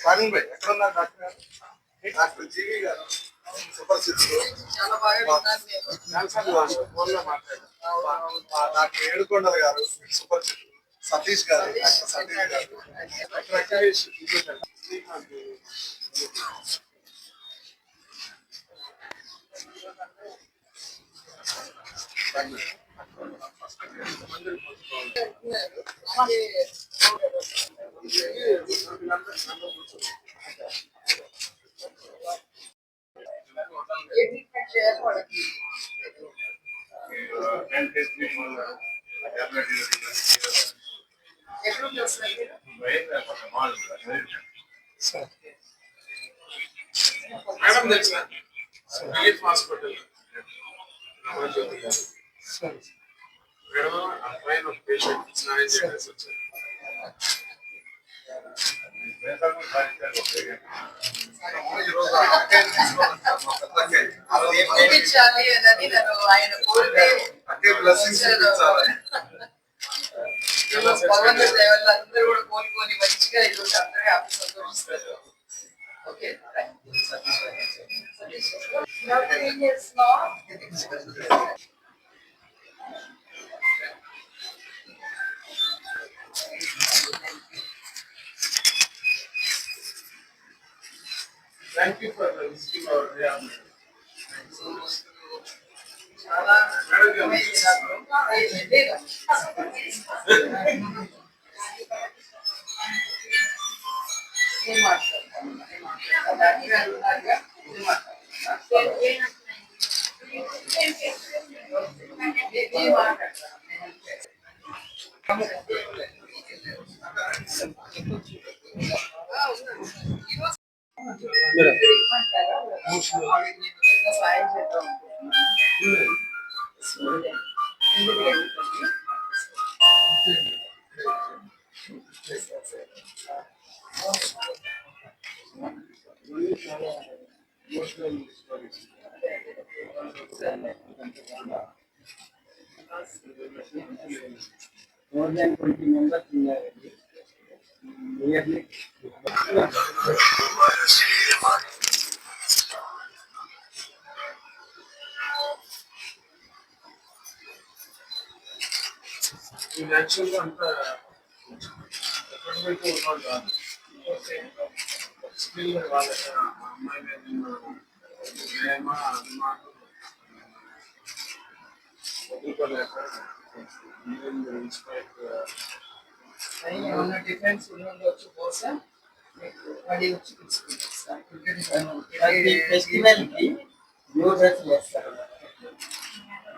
స్టాలిన్ భాయ్ ఎక్కడ ఉన్నారు డాక్టర్? గారు డాక్టర్ జీవి గారు. సూపర్ సిక్స్ చాలా బాగా విన్నాను నేను. నెల్సన్ గారు ఫోన్లో మాట్లాడారు డాక్టర్ ఏడుకొండల గారు super six Satish garu doctor Satish garu. Doctor Akhilesh madam తెలుసా relief hospital Navajyothi garu madam అబ్బాయిని ఒక పేషెంట్ స్నానం చేయాల్సి వచ్చారు ఈరోజు అక్కయ్యని తీసుకున్నాం సార్, మా పెద్ద అక్కయ్య. ఆ రోజు మా పంపించాలి అని నన్ను ఆయన కోరితే అక్కయ్య బ్లెస్సింగ్స్ ఇప్పించాలి భగవంతుడి దయ వల్ల అందరూ కూడా కోలుకొని మంచిగా ఈరోజు అందరూ హ్యాపీ సంతోషిస్తారు ఓకే సతీష్ ఏం చేస్తున్నావు thank you for visiting our చాలా అర్థమైంది నాకు. more than 20 members in the nearly ఇది యాక్చువల్గా అంతా ఎక్కడికైతే ఉన్నాడు కాదు స్టిల్ వాళ్ళ అమ్మాయి మీద ఉన్న ప్రేమ అభిమానం వదులుకోలేక ఇన్స్పైర్ ఏమన్నా డిఫరెన్స్ ఉండొచ్చు బహుశా మీకు మళ్ళీ వచ్చి తీసుకుంటాను ప్రతి ఫెస్టివల్ కి న్యూ డ్రెస్ చేస్తారు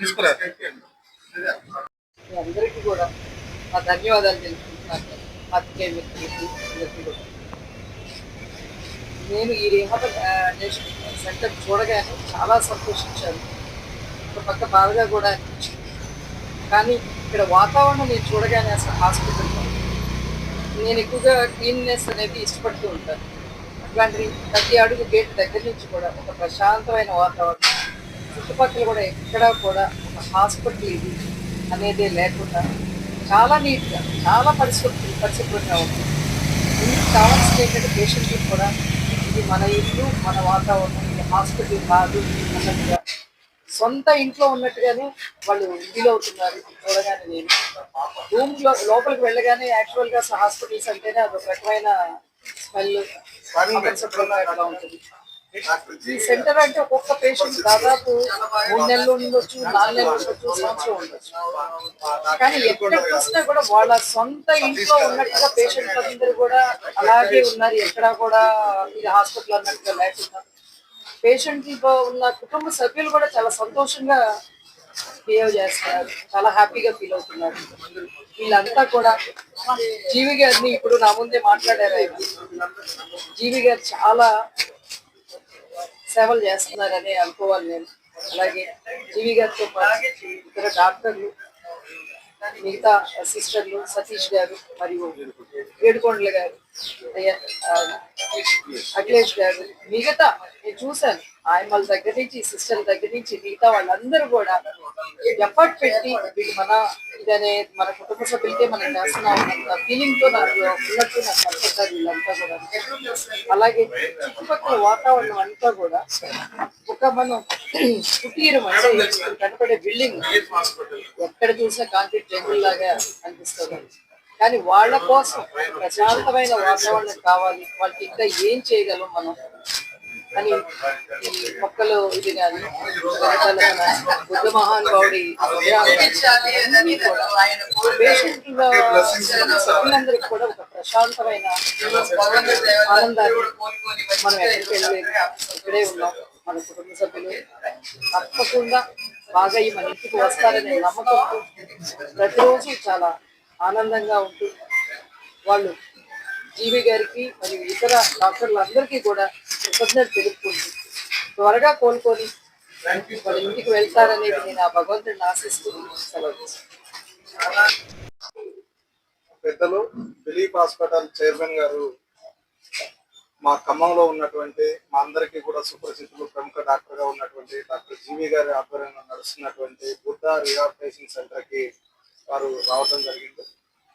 తీసుకురా. అందరికీ కూడా మా ధన్యవాదాలు తెలుసుకుంటున్నాను పాత్రికేయ నేను ఈ రిహాబిలిటేషన్ సెంటర్ చూడగానే చాలా సంతోషించాను. ఒక పక్క బాధగా కూడా అనిపించింది. కానీ ఇక్కడ వాతావరణం నేను చూడగానే అసలు హాస్పిటల్లో నేను ఎక్కువగా క్లీన్నెస్ అనేది ఇష్టపడుతూ ఉంటాను. అట్లాంటి ప్రతి అడుగు గేట్ దగ్గర నుంచి కూడా ఒక ప్రశాంతమైన వాతావరణం. చుట్టుపక్కల కూడా ఎక్కడా కూడా ఒక హాస్పిటల్ ఇది అనేది లేకుండా చాలా నీట్గా చాలా పరిశుభ్ర పరిశుభ్రంగా ఉంది. ఇందుకు కావాల్సింది ఏంటంటే పేషెంట్లకు కూడా ఇది మన ఇల్లు మన వాతావరణం ఇది హాస్పిటల్ కాదు అన్నట్టుగా. సొంత ఇంట్లో ఉన్నట్టుగానే వాళ్ళు ఫీల్ అవుతున్నారు. చూడగానే నేను రూమ్లో లోపలికి వెళ్ళగానే యాక్చువల్గా హాస్పిటల్స్ అంటేనే అదొక రకమైన స్మెల్ ఉంటుంది. ఈ సెంటర్ అంటే ఒక్కొక్క పేషెంట్ దాదాపు మూడు నెలలు ఉండొచ్చు నాలుగు నెలలు ఉండొచ్చు సంవత్సరం ఉండొచ్చు. కానీ ఎక్కడ చూసినా కూడా వాళ్ళ సొంత ఇంట్లో ఉన్నట్టుగా పేషెంట్ అందరూ కూడా అలాగే ఉన్నారు. ఎక్కడ కూడా ఇది హాస్పిటల్ అన్నట్టుగా లేకుండా. పేషెంట్ ఉన్న కుటుంబ సభ్యులు కూడా చాలా సంతోషంగా బిహేవ్ చేస్తున్నారు. చాలా హ్యాపీగా ఫీల్ అవుతున్నారు. వీళ్ళంతా కూడా జీవి గారిని ఇప్పుడు నా ముందే మాట్లాడారు ఆయన. జీవి గారు చాలా సేవలు చేస్తున్నారని అనుకోవాలి నేను. అలాగే జీవి గారితో పాటు ఇతర డాక్టర్లు మిగతా సిస్టర్లు సతీష్ గారు మరియు ఏడుకొండల గారు అఖిలేష్ గారు మిగతా నేను చూశాను. ఆయమ్మల దగ్గర నుంచి సిస్టర్ దగ్గర నుంచి మిగతా వాళ్ళందరూ కూడా ఎఫర్ట్ పెట్టి వీళ్ళు మన ఇదనే మన కుటుంబ సభ్యులకే మనం చేస్తున్నాం ఫీలింగ్తో నాకు ఉన్నట్టు నాకు కనిపిస్తారు వీళ్ళంతా కూడా అలాగే చుట్టుపక్కల వాతావరణం అంతా కూడా ఒక మనం కుటీరం అంటే కనపడే బిల్డింగ్ ఎక్కడ చూసినా కాంక్రీట్ జంగుల్ లాగా అనిపిస్తుంది. కానీ వాళ్ళ కోసం ప్రశాంతమైన వాతావరణం కావాలి. వాళ్ళకి ఇంకా ఏం చేయగలం మనం? అని మొక్కలు ఇది కానీ మన బుద్ధ మహానుభావుడి సభ్యులందరికీ కూడా ఒక ప్రశాంతమైన ఆనందాన్ని మనం ఎక్కడికి వెళ్ళలేదు ఇక్కడే ఉన్నాం మన కుటుంబ సభ్యులు. తప్పకుండా బాగా ఈ మన ఇంటికి వస్తారనే నమ్మకంతో ప్రతిరోజు చాలా ఆనందంగా ఉంటూ వాళ్ళు జీవి గారికి మరియు ఇతర డాక్టర్లందరికీ కూడా కృతజ్ఞత తెలుపుకుంటూ త్వరగా కోలుకొని ఇంటికి వెళ్తారనేది నేను ఆ భగవంతుడిని ఆశిస్తూ సెలవు. పెద్దలు దిలీప్ హాస్పిటల్ చైర్మన్ గారు మా ఖమ్మంలో ఉన్నటువంటి మా అందరికీ కూడా సుపరిచితులు ప్రముఖ డాక్టర్గా ఉన్నటువంటి డాక్టర్ జీవి గారి ఆధ్వర్యంలో నడుస్తున్నటువంటి బుద్ధ రిహాబిటేషన్ సెంటర్కి వారు రావడం జరిగింది.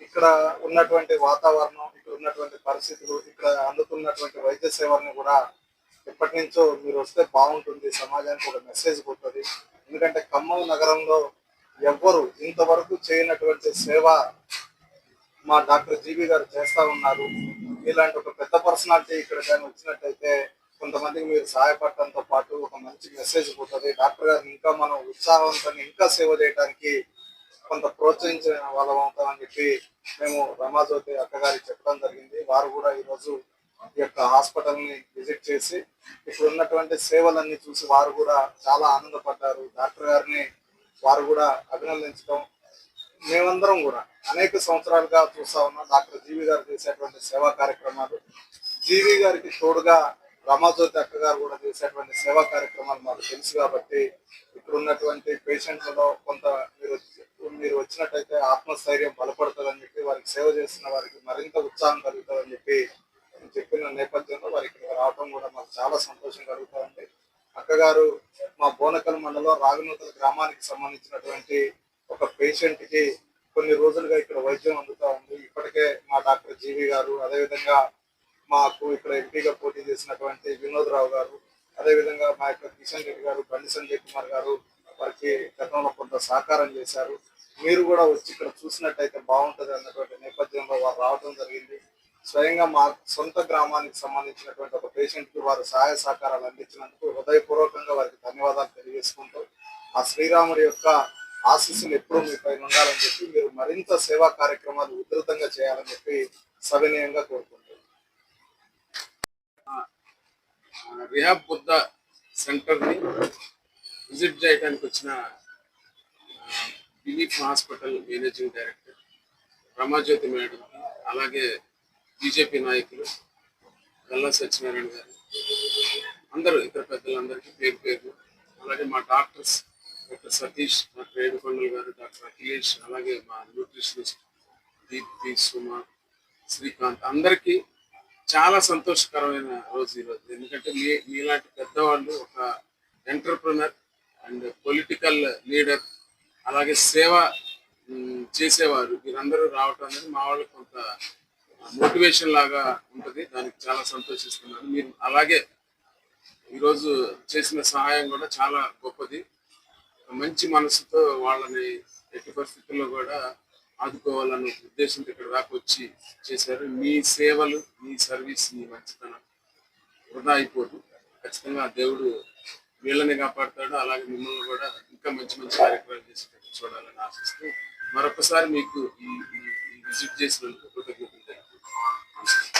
ఇక్కడ ఉన్నటువంటి వాతావరణం ఇక్కడ ఉన్నటువంటి పరిస్థితులు ఇక్కడ అందుతున్నటువంటి వైద్య సేవల్ని కూడా ఎప్పటి నుంచో మీరు వస్తే బాగుంటుంది సమాజానికి ఒక మెసేజ్ పోతుంది ఎందుకంటే ఖమ్మం నగరంలో ఎవ్వరు ఇంతవరకు చేయనటువంటి సేవ మా డాక్టర్ జీబీ గారు చేస్తా ఉన్నారు. ఇలాంటి ఒక పెద్ద పర్సనాలిటీ ఇక్కడ కానీ వచ్చినట్టయితే కొంతమందికి మీరు సహాయపడటంతో పాటు ఒక మంచి మెసేజ్ పోతుంది డాక్టర్ గారిని ఇంకా మనం ఉత్సాహవంతంగా ఇంకా సేవ చేయడానికి కొంత ప్రోత్సహించిన వాళ్ళం అవుతామని చెప్పి మేము రమాజ్యోతి అక్కగారికి చెప్పడం జరిగింది. వారు కూడా ఈరోజు ఈ యొక్క హాస్పిటల్ని విజిట్ చేసి ఇక్కడ ఉన్నటువంటి సేవలన్నీ చూసి వారు కూడా చాలా ఆనందపడ్డారు. డాక్టర్ గారిని వారు కూడా అభినందించడం మేమందరం కూడా అనేక సంవత్సరాలుగా చూస్తా ఉన్నాం. డాక్టర్ జీవి గారు చేసేటువంటి సేవా కార్యక్రమాలు జీవి గారికి తోడుగా రమాజ్యోతి అక్క గారు కూడా చేసేటువంటి సేవా కార్యక్రమాలు మాకు తెలుసు కాబట్టి ఇక్కడ ఉన్నటువంటి పేషెంట్లలో కొంత మీరు మీరు వచ్చినట్టయితే ఆత్మస్థైర్యం బలపడుతుందని చెప్పి వారికి సేవ చేస్తున్న వారికి మరింత ఉత్సాహం కలుగుతుందని చెప్పి నేను చెప్పిన నేపథ్యంలో వారికి రావటం రావడం కూడా మాకు చాలా సంతోషం కలుగుతుంది అక్కగారు మా బోనకల్ మండలం రాగనూతల గ్రామానికి సంబంధించినటువంటి ఒక పేషెంట్కి కొన్ని రోజులుగా ఇక్కడ వైద్యం అందుతా ఉంది. ఇప్పటికే మా డాక్టర్ జీవి గారు అదేవిధంగా మాకు ఇక్కడ ఎంపీగా పోటీ చేసినటువంటి వినోద్ రావు గారు అదేవిధంగా మా యొక్క కిషన్ రెడ్డి గారు బండి సంజయ్ కుమార్ గారు వారికి గతంలో కొంత సహకారం చేశారు. మీరు కూడా వచ్చి ఇక్కడ చూసినట్టయితే బాగుంటది అన్నటువంటి నేపథ్యంలో వారు రావడం జరిగింది. స్వయంగా మా సొంత గ్రామానికి సంబంధించినటువంటి ఒక పేషెంట్కి వారు సహాయ సహకారాలు అందించినందుకు హృదయపూర్వకంగా వారికి ధన్యవాదాలు తెలియజేసుకుంటూ ఆ శ్రీరాముడి యొక్క ఆశీస్సులు ఎప్పుడూ మీ పైన ఉండాలని చెప్పి మీరు మరింత సేవా కార్యక్రమాలు ఉధృతంగా చేయాలని చెప్పి సవినయంగా కోరుకుంటున్నాను. రిహాబ్ బుద్ధ సెంటర్ని విజిట్ చేయడానికి వచ్చిన Dilip hospital managing director Ramajyothi madam అలాగే బీజేపీ నాయకులు గల్లా సత్యనారాయణ గారు అందరూ ఇతర పెద్దలందరికీ పేరు పేరు అలాగే మా doctors doctor Satish doctor Yedukondalu garu doctor Akhilesh అలాగే మా న్యూట్రిషనిస్ట్ దీప్తి సుమ శ్రీకాంత్. అందరికీ చాలా సంతోషకరమైన రోజు ఈరోజు. ఎందుకంటే మీ మీలాంటి పెద్దవాళ్ళు ఒక ఎంటర్ప్రినర్ అండ్ పొలిటికల్ లీడర్ అలాగే సేవ చేసేవారు. వీరందరూ రావటం అనేది మా వాళ్ళకి కొంత మోటివేషన్ లాగా ఉంటుంది. దానికి చాలా సంతోషిస్తున్నాను. మీరు అలాగే ఈరోజు చేసిన సహాయం కూడా చాలా గొప్పది. మంచి మనసుతో వాళ్ళని ఎట్టి పరిస్థితుల్లో కూడా ఆదుకోవాలన్న ఉద్దేశంతో ఇక్కడ దాకా వచ్చి చేశారు. మీ సేవలు మీ సర్వీస్ మీ మంచితనం వృధా అయిపోదు. ఖచ్చితంగా ఆ దేవుడు వీళ్ళని కాపాడుతాడు అలాగే మిమ్మల్ని కూడా ఇంకా మంచి మంచి కార్యక్రమాలు చేసేటట్టు చూడాలని ఆశిస్తూ మరొకసారి మీకు ఈ విజిట్ చేసినందుకు కృతజ్ఞతలు తెలుపుతున్నాను.